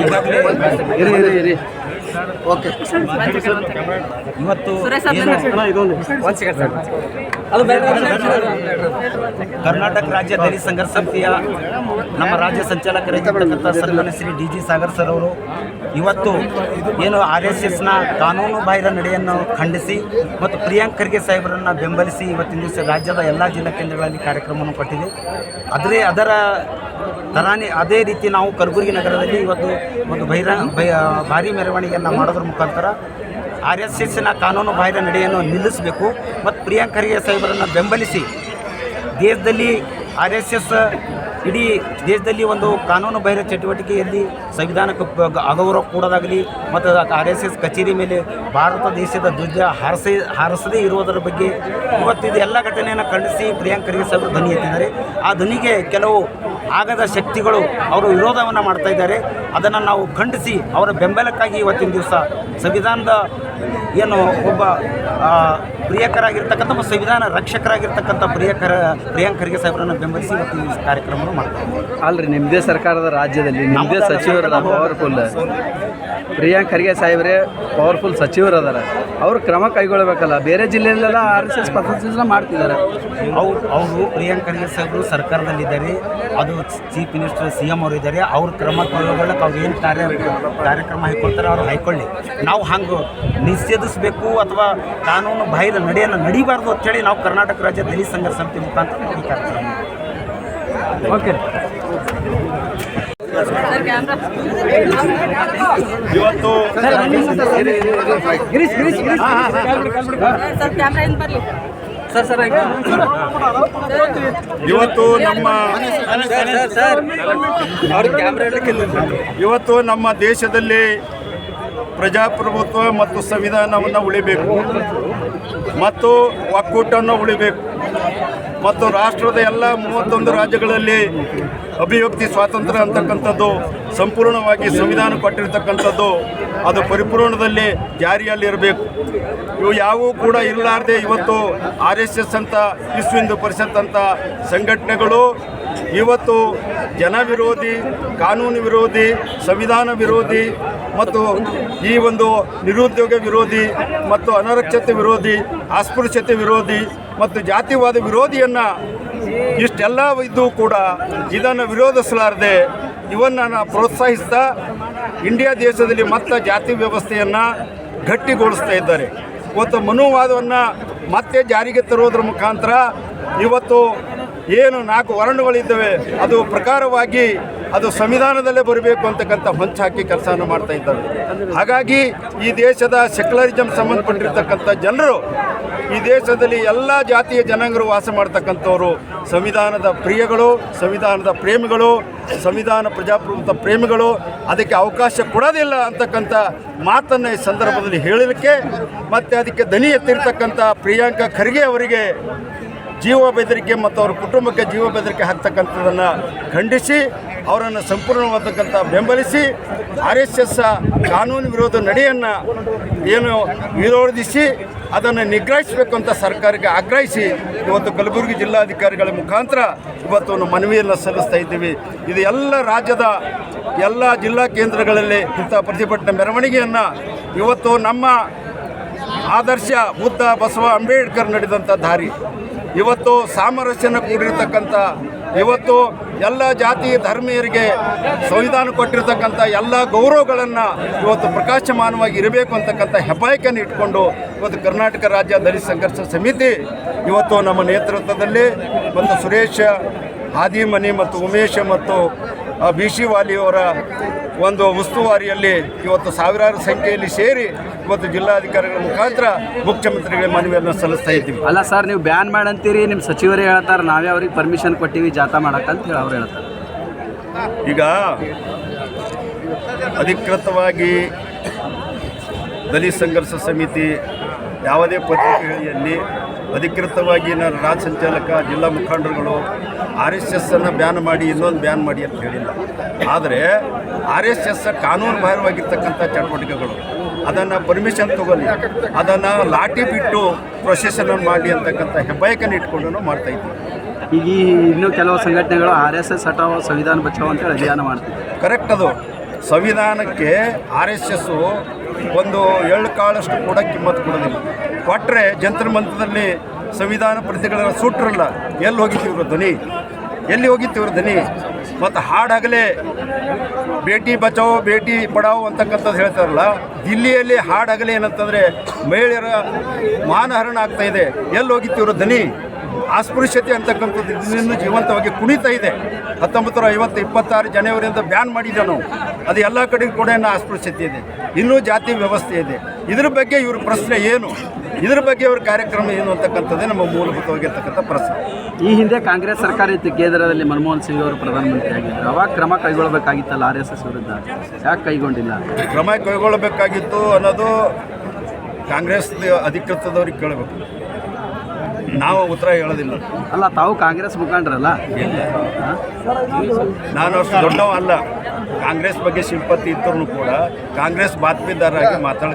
ಈಗಾಗಲೇ ಇರಿ ಇರಿ ಇರಿ. ಓಕೆ. ಇವತ್ತು ಕರ್ನಾಟಕ ರಾಜ್ಯ ದಲಿತ ಸಂಘರ್ಷ ಸಮಿತಿಯ ನಮ್ಮ ರಾಜ್ಯ ಸಂಚಾಲಕರಾಗಿರ್ತಕ್ಕಂಥ ಸನ್ಮಾನ್ಯ Shri D G Sagar sir ಅವರು ಇವತ್ತು ಏನು ಆರ್ ಎಸ್ ಎಸ್ನ ಕಾನೂನು ಬಾಹಿರ ನಡೆಯನ್ನು ಖಂಡಿಸಿ ಮತ್ತು ಪ್ರಿಯಾಂಕ್ ಖರ್ಗೆ ಸಾಹೇಬರನ್ನು ಬೆಂಬಲಿಸಿ ಇವತ್ತಿನ ದಿವಸ ರಾಜ್ಯದ ಎಲ್ಲ ಜಿಲ್ಲಾ ಕೇಂದ್ರಗಳಲ್ಲಿ ಕಾರ್ಯಕ್ರಮವನ್ನು ಕೊಟ್ಟಿದೆ. ಆದರೆ ಅದರ ತರಾನೇ ಅದೇ ರೀತಿ ನಾವು ಕಲಬುರಗಿ ನಗರದಲ್ಲಿ ಇವತ್ತು ಒಂದು ಬಹಿರ ಭಾರಿ ಮೆರವಣಿಗೆಯನ್ನು ಮಾಡೋದ್ರ ಮುಖಾಂತರ ಆರ್ ಎಸ್ ಎಸ್ನ ಕಾನೂನು ಬಾಹಿರ ನಡೆಯನ್ನು ನಿಲ್ಲಿಸಬೇಕು. ಮತ್ತು ಪ್ರಿಯಾಂಕ್ ಖರ್ಗೆ ಸಾಹೇಬರನ್ನು ಬೆಂಬಲಿಸಿ ದೇಶದಲ್ಲಿ ಆರ್ ಎಸ್ ಎಸ್ ಇಡೀ ದೇಶದಲ್ಲಿ ಒಂದು ಕಾನೂನು ಬಾಹಿರ ಚಟುವಟಿಕೆಯಲ್ಲಿ ಸಂವಿಧಾನಕ್ಕೆ ಅಗೌರವ ಕೂಡೋದಾಗಲಿ ಮತ್ತು ಆರ್ ಎಸ್ ಎಸ್ ಕಚೇರಿ ಮೇಲೆ ಭಾರತ ದೇಶದ ಧ್ವಜ ಹಾರಿಸಿ ಹಾರಿಸದೇ ಇರುವುದರ ಬಗ್ಗೆ ಇವತ್ತು ಇದು ಎಲ್ಲ ಘಟನೆಯನ್ನು ಖಂಡಿಸಿ ಪ್ರಿಯಾಂಕರಿಗೆ ಸಾಹೇಬರು ಧ್ವನಿ ಎತ್ತಿದ್ದಾರೆ. ಆ ಧ್ವನಿಗೆ ಕೆಲವು ಆಗದ ಶಕ್ತಿಗಳು ಅವರು ವಿರೋಧವನ್ನು ಮಾಡ್ತಾ ಇದ್ದಾರೆ. ಅದನ್ನು ನಾವು ಖಂಡಿಸಿ ಅವರ ಬೆಂಬಲಕ್ಕಾಗಿ ಇವತ್ತಿನ ದಿವಸ ಸಂವಿಧಾನದ ಏನು ಒಬ್ಬ ಪ್ರಿಯಕರಾಗಿರ್ತಕ್ಕಂಥ ಮತ್ತು ಸಂವಿಧಾನ ರಕ್ಷಕರಾಗಿರ್ತಕ್ಕಂಥ ಪ್ರಿಯಕರ ಪ್ರಿಯಾಂಕರಿಗೆ ಖರ್ಗೆ ಸಾಹೇಬರನ್ನು ಬೆಂಬಲಿಸಿ ಮತ್ತು ಈ ಕಾರ್ಯಕ್ರಮವನ್ನು ಮಾಡ್ತಾರೆ ಅಲ್ರಿ ನಿಮ್ಮದೇ ಸರ್ಕಾರದ ರಾಜ್ಯದಲ್ಲಿ ನಿಮ್ಮದೇ ಸಚಿವರ ಸಚಿವರದ ಪವರ್ಫುಲ್ ಪ್ರಿಯಾಂಕ್ ಖರ್ಗೆ ಸಾಹೇಬ್ರೆ ಪವರ್ಫುಲ್ ಸಚಿವರು ಅದಾರ ಅವ್ರು ಕ್ರಮ ಕೈಗೊಳ್ಳಬೇಕಲ್ಲ ಬೇರೆ ಜಿಲ್ಲೆಯಲ್ಲೆಲ್ಲ ಆರ್ ಎಸ್ ಎಸ್ ಪಥಸಂಚಲನ ಮಾಡ್ತಿದ್ದಾರೆ. ಅವ್ರು ಅವರು ಪ್ರಿಯಾಂಕ್ ಖರ್ಗೆ ಸಾಹೇಬರು ಸರ್ಕಾರದಲ್ಲಿದ್ದಾರೆ. ಅದು ಚೀಫ್ ಮಿನಿಸ್ಟರ್ ಸಿ ಎಂ ಅವರು ಇದ್ದಾರೆ. ಅವ್ರ ಕ್ರಮ ಕೈಗೊಳ್ಳಕ್ಕೆ ಅವ್ರು ಏನು ಕಾರ್ಯ ಕಾರ್ಯಕ್ರಮ ಹೈಕೊಳ್ತಾರೆ ಅವ್ರು ಹಾಯ್ಕೊಳ್ಳಿ ನಾವು ಹಂಗೆ ನಿಷೇಧಿಸಬೇಕು ಅಥವಾ ಕಾನೂನು ಬಾಹಿರ ನಡೆಯನ್ನು ನಡಿಬಾರ್ದು ಅಂತೇಳಿ ನಾವು ಕರ್ನಾಟಕ ರಾಜ್ಯ ದಲಿತ ಸಂಘರ್ಷ ಸಮಿತಿ ಮುಖಾಂತರ ಓಕೆ ಇವತ್ತು ಸರ್ ಕ್ಯಾಮ್ರಾ ಏನು ಬರಲಿ? ಸರ್ ಸರ್ ಇವತ್ತು ನಮ್ಮ ಇವತ್ತು ನಮ್ಮ ದೇಶದಲ್ಲಿ ಪ್ರಜಾಪ್ರಭುತ್ವ ಮತ್ತು ಸಂವಿಧಾನವನ್ನು ಉಳಿಬೇಕು. ಮತ್ತು ಒಕ್ಕೂಟವನ್ನು ಉಳಿಬೇಕು. ಮತ್ತು ರಾಷ್ಟ್ರದ ಎಲ್ಲ ಮೂವತ್ತೊಂದು ರಾಜ್ಯಗಳಲ್ಲಿ ಅಭಿವ್ಯಕ್ತಿ, ಸ್ವಾತಂತ್ರ್ಯ ಅಂತಕ್ಕಂಥದ್ದು ಸಂಪೂರ್ಣವಾಗಿ ಸಂವಿಧಾನ ಕೊಟ್ಟಿರ್ತಕ್ಕಂಥದ್ದು ಅದು ಪರಿಪೂರ್ಣದಲ್ಲಿ ಜಾರಿಯಲ್ಲಿರಬೇಕು. ಇವು ಯಾವೂ ಕೂಡ ಇರಲಾರ್ದೆ ಇವತ್ತು ಆರ್ ಎಸ್ ಎಸ್ ಅಂತ, ವಿಶ್ವ ಹಿಂದೂ ಪರಿಷತ್ ಅಂತ ಸಂಘಟನೆಗಳು ಇವತ್ತು ಜನ ವಿರೋಧಿ ಕಾನೂನು ವಿರೋಧಿ, ಸಂವಿಧಾನ ವಿರೋಧಿ ಮತ್ತು ಈ ಒಂದು ನಿರುದ್ಯೋಗ ವಿರೋಧಿ ಮತ್ತು ಅನರಕ್ಷತೆ ವಿರೋಧಿ, ಅಸ್ಪೃಶ್ಯತೆ ವಿರೋಧಿ ಮತ್ತು ಜಾತಿವಾದ ವಿರೋಧಿಯನ್ನು ಇಷ್ಟೆಲ್ಲ ಇದ್ದು ಕೂಡ ಇದನ್ನು ವಿರೋಧಿಸಲಾರದೆ ಇವನ್ನು ಪ್ರೋತ್ಸಾಹಿಸ್ತಾ ಇಂಡಿಯಾ ದೇಶದಲ್ಲಿ ಮತ್ತೆ ಜಾತಿ ವ್ಯವಸ್ಥೆಯನ್ನು ಗಟ್ಟಿಗೊಳಿಸ್ತಾ ಇದ್ದಾರೆ. ಇವತ್ತು ಮನುವಾದವನ್ನು ಮತ್ತೆ ಜಾರಿಗೆ ತರುವುದರ ಮುಖಾಂತರ ಇವತ್ತು ಏನು ನಾಲ್ಕು ವರ್ಣಗಳಿದ್ದಾವೆ, ಅದು ಪ್ರಕಾರವಾಗಿ ಅದು ಸಂವಿಧಾನದಲ್ಲೇ ಬರಬೇಕು ಅಂತಕ್ಕಂಥ ಹೊಂಚು ಹಾಕಿ ಕೆಲಸವನ್ನು ಮಾಡ್ತಾ ಇದ್ದಾರೆ. ಹಾಗಾಗಿ ಈ ದೇಶದ ಸೆಕ್ಯುಲರಿಸಮ್ ಸಂಬಂಧಪಟ್ಟಿರ್ತಕ್ಕಂಥ ಜನರು ಈ ದೇಶದಲ್ಲಿ ಎಲ್ಲ ಜಾತಿಯ ಜನಾಂಗರು ವಾಸ ಮಾಡ್ತಕ್ಕಂಥವ್ರು ಸಂವಿಧಾನದ ಪ್ರಿಯಗಳು, ಸಂವಿಧಾನದ ಪ್ರೇಮಿಗಳು, ಸಂವಿಧಾನ ಪ್ರಜಾಪ್ರಭುತ್ವ ಪ್ರೇಮಿಗಳು, ಅದಕ್ಕೆ ಅವಕಾಶ ಕೊಡೋದಿಲ್ಲ ಅಂತಕ್ಕಂಥ ಮಾತನ್ನು ಈ ಸಂದರ್ಭದಲ್ಲಿ ಹೇಳಲಿಕ್ಕೆ ಮತ್ತು ಅದಕ್ಕೆ ದನಿ ಎತ್ತಿರ್ತಕ್ಕಂಥ ಪ್ರಿಯಾಂಕಾ ಖರ್ಗೆ ಅವರಿಗೆ ಜೀವ ಬೆದರಿಕೆ ಮತ್ತು ಅವ್ರ ಕುಟುಂಬಕ್ಕೆ ಜೀವ ಬೆದರಿಕೆ ಹಾಕ್ತಕ್ಕಂಥದ್ದನ್ನು ಖಂಡಿಸಿ, ಅವರನ್ನು ಸಂಪೂರ್ಣವಾದಕ್ಕಂಥ ಬೆಂಬಲಿಸಿ, ಆರ್ ಎಸ್ ಎಸ್ ಕಾನೂನು ವಿರೋಧ ನಡೆಯನ್ನು ಏನು ವಿರೋಧಿಸಿ, ಅದನ್ನು ನಿಗ್ರಹಿಸಬೇಕು ಅಂತ ಸರ್ಕಾರಕ್ಕೆ ಆಗ್ರಹಿಸಿ, ಇವತ್ತು ಕಲಬುರಗಿ ಜಿಲ್ಲಾಧಿಕಾರಿಗಳ ಮುಖಾಂತರ ಇವತ್ತು ಒಂದು ಮನವಿಯನ್ನು ಸಲ್ಲಿಸ್ತಾ ಇದ್ದೀವಿ. ಇದು ಎಲ್ಲ ರಾಜ್ಯದ ಎಲ್ಲ ಜಿಲ್ಲಾ ಕೇಂದ್ರಗಳಲ್ಲಿ ಇಂಥ ಪ್ರತಿಭಟನೆ ಮೆರವಣಿಗೆಯನ್ನು ಇವತ್ತು ನಮ್ಮ ಆದರ್ಶ ಬುದ್ಧ ಬಸವ ಅಂಬೇಡ್ಕರ್ ನಡೆದಂಥ ದಾರಿ. ಇವತ್ತು ಸಾಮರಸ್ಯನ ಕೂಡಿರ್ತಕ್ಕಂಥ, ಇವತ್ತು ಎಲ್ಲ ಜಾತಿ ಧರ್ಮೀಯರಿಗೆ ಸಂವಿಧಾನ ಕೊಟ್ಟಿರ್ತಕ್ಕಂಥ ಎಲ್ಲ ಗೌರವಗಳನ್ನು ಇವತ್ತು ಪ್ರಕಾಶಮಾನವಾಗಿ ಇರಬೇಕು ಅಂತಕ್ಕಂಥ ಹೆಬ್ಬಾಯಕನ್ನು ಇಟ್ಕೊಂಡು ಇವತ್ತು ಕರ್ನಾಟಕ ರಾಜ್ಯ ದಲಿತ ಸಂಘರ್ಷ ಸಮಿತಿ ಇವತ್ತು ನಮ್ಮ ನೇತೃತ್ವದಲ್ಲಿ ಮತ್ತು ಸುರೇಶ ಹಾದಿಮನಿ ಮತ್ತು ಉಮೇಶ ಮತ್ತು ಬಿ ಸಿ ವಾಲಿಯವರ ಒಂದು ಉಸ್ತುವಾರಿಯಲ್ಲಿ ಇವತ್ತು ಸಾವಿರಾರು ಸಂಖ್ಯೆಯಲ್ಲಿ ಸೇರಿ ಇವತ್ತು ಜಿಲ್ಲಾಧಿಕಾರಿಗಳ ಮುಖಾಂತರ ಮುಖ್ಯಮಂತ್ರಿಗಳಿಗೆ ಮನವಿಯನ್ನು ಸಲ್ಲಿಸ್ತಾ ಇದ್ದೀವಿ. ಅಲ್ಲ ಸರ್ ನೀವು ಬ್ಯಾನ್ ಮಾಡಂತೀರಿ ನಿಮ್ಮ ಸಚಿವರೇ ಹೇಳ್ತಾರೆ ನಾವೇ ಅವ್ರಿಗೆ ಪರ್ಮಿಷನ್ ಕೊಟ್ಟಿವಿ ಜಾಥಾ ಮಾಡಕ್ಕಂತ ಹೇಳಿ ಅವ್ರು ಹೇಳ್ತಾರೆ. ಈಗ ಅಧಿಕೃತವಾಗಿ ದಲಿತ ಸಂಘರ್ಷ ಸಮಿತಿ ಯಾವುದೇ ಪತ್ರಿಕೆಯಲ್ಲಿ ಅಧಿಕೃತವಾಗಿ ನಾನು ರಾಜ್ಯ ಸಂಚಾಲಕ ಜಿಲ್ಲಾ ಮುಖಂಡರುಗಳು ಆರ್ ಎಸ್ ಎಸ್ಸನ್ನು ಬ್ಯಾನ್ ಮಾಡಿ ಇನ್ನೊಂದು ಬ್ಯಾನ್ ಮಾಡಿ ಅಂತ ಹೇಳಿಲ್ಲ. ಆದರೆ ಆರ್ ಎಸ್ ಎಸ್ ಕಾನೂನು ಬಾಹಿರವಾಗಿರ್ತಕ್ಕಂಥ ಚಟುವಟಿಕೆಗಳು ಅದನ್ನು ಪರ್ಮಿಷನ್ ತಗೊಳ್ಳಿ ಅದನ್ನು ಲಾಠಿ ಬಿಟ್ಟು ಪ್ರೊಸೆಸನ್ನು ಮಾಡಿ ಅಂತಕ್ಕಂಥ ಹೆಬ್ಬಾಯಕನ್ನು ಇಟ್ಕೊಂಡು ಮಾಡ್ತಾ ಇದ್ದೀವಿ ಈಗ ಈ ಇನ್ನೂ ಕೆಲವು ಸಂಘಟನೆಗಳು ಆರ್ ಎಸ್ ಎಸ್ ಹಟಾವೋ ಸಂವಿಧಾನ ಬಚಾವೋ ಅಂತೇಳಿ ಅಭಿಯಾನ ಮಾಡ್ತೀವಿ ಕರೆಕ್ಟ್ ಅದು. ಸಂವಿಧಾನಕ್ಕೆ ಆರ್ ಎಸ್ ಎಸ್ಸು ಒಂದು ಎಳ್ಳು ಕಾಳಷ್ಟು ಕೂಡ ಕಿಮ್ಮತ್ತು ಕೊಡೋದಿಲ್ಲ. ಕೊಟ್ಟರೆ ಜಂತ್ರ ಮಂತ್ರದಲ್ಲಿ ಸಂವಿಧಾನ ಪ್ರತಿಗಳನ್ನ ಸುಟ್ಟರಲ್ಲ ಎಲ್ಲಿ ಹೋಗಿತ್ತು ಇವರು ಧ್ವನಿ? ಎಲ್ಲಿ ಹೋಗಿತ್ತು ಇವರು ಧ್ವನಿ? ಮತ್ತು ಹಾಡಾಗಲೇ ಭೇಟಿ ಬಚಾವೋ ಭೇಟಿ ಪಡಾವೋ ಅಂತಕ್ಕಂಥದ್ದು ಹೇಳ್ತಾರಲ್ಲ, ದಿಲ್ಲಿಯಲ್ಲಿ ಹಾಡಾಗಲೇ ಏನಂತಂದರೆ ಮಹಿಳೆಯರ ಮಾನಹರಣ ಆಗ್ತಾ ಇದೆ. ಎಲ್ಲಿ ಹೋಗಿತ್ತು ಇವರು ಧ್ವನಿ? ಅಸ್ಪೃಶ್ಯತೆ ಅಂತಕ್ಕಂಥದ್ದು ಇನ್ನೂ ಜೀವಂತವಾಗಿ ಕುಣಿತಾ ಇದೆ. ಹತ್ತೊಂಬತ್ತು ನೂರ ಐವತ್ತು ಇಪ್ಪತ್ತಾರು ಜನವರಿಯಿಂದ ಬ್ಯಾನ್ ಮಾಡಿದ್ದೆ ನಾವು. ಅದು ಎಲ್ಲ ಕಡೆ ಕೂಡ ಇನ್ನೂ ಅಸ್ಪೃಶ್ಯತೆ ಇದೆ. ಇನ್ನೂ ಜಾತಿ ವ್ಯವಸ್ಥೆ ಇದೆ. ಇದ್ರ ಬಗ್ಗೆ ಇವ್ರ ಪ್ರಶ್ನೆ ಏನು? ಇದ್ರ ಬಗ್ಗೆ ಇವ್ರ ಕಾರ್ಯಕ್ರಮ ಏನು ಅಂತಕ್ಕಂಥದ್ದೇ ನಮ್ಮ ಮೂಲಭೂತವಾಗಿರ್ತಕ್ಕಂಥ ಪ್ರಶ್ನೆ. ಈ ಹಿಂದೆ ಕಾಂಗ್ರೆಸ್ ಸರ್ಕಾರ ಇತ್ತು ಕೇಂದ್ರದಲ್ಲಿ ಮನಮೋಹನ್ ಸಿಂಗ್ ಅವರು ಪ್ರಧಾನಮಂತ್ರಿ ಆಗಿದ್ದರು ಅವಾಗ ಕ್ರಮ ಕೈಗೊಳ್ಳಬೇಕಾಗಿತ್ತಲ್ಲ ಆರ್ ಎಸ್ ಎಸ್ ವಿರುದ್ಧ? ಯಾಕೆ ಕೈಗೊಂಡಿಲ್ಲ? ಕ್ರಮ ಕೈಗೊಳ್ಳಬೇಕಾಗಿತ್ತು ಅನ್ನೋದು ಕಾಂಗ್ರೆಸ್ ಅಧಿಕೃತದವ್ರಿಗೆ ಕೇಳಬೇಕು. ನಾವು ಉತ್ತರ ಹೇಳೋದಿಲ್ಲ. ಅಲ್ಲ ತಾವು ಕಾಂಗ್ರೆಸ್ ಮುಖಂಡರಲ್ಲ? ನಾನು ಅಷ್ಟು ದೊಡ್ಡವ ಅಲ್ಲ ಕಾಂಗ್ರೆಸ್ ಬಗ್ಗೆ ಸಿಂಪತಿ ಇದ್ರೂ ಕೂಡ ಕಾಂಗ್ರೆಸ್ ಬಾತ್ಮೀದಾರರಾಗಿ ಮಾತಾಡ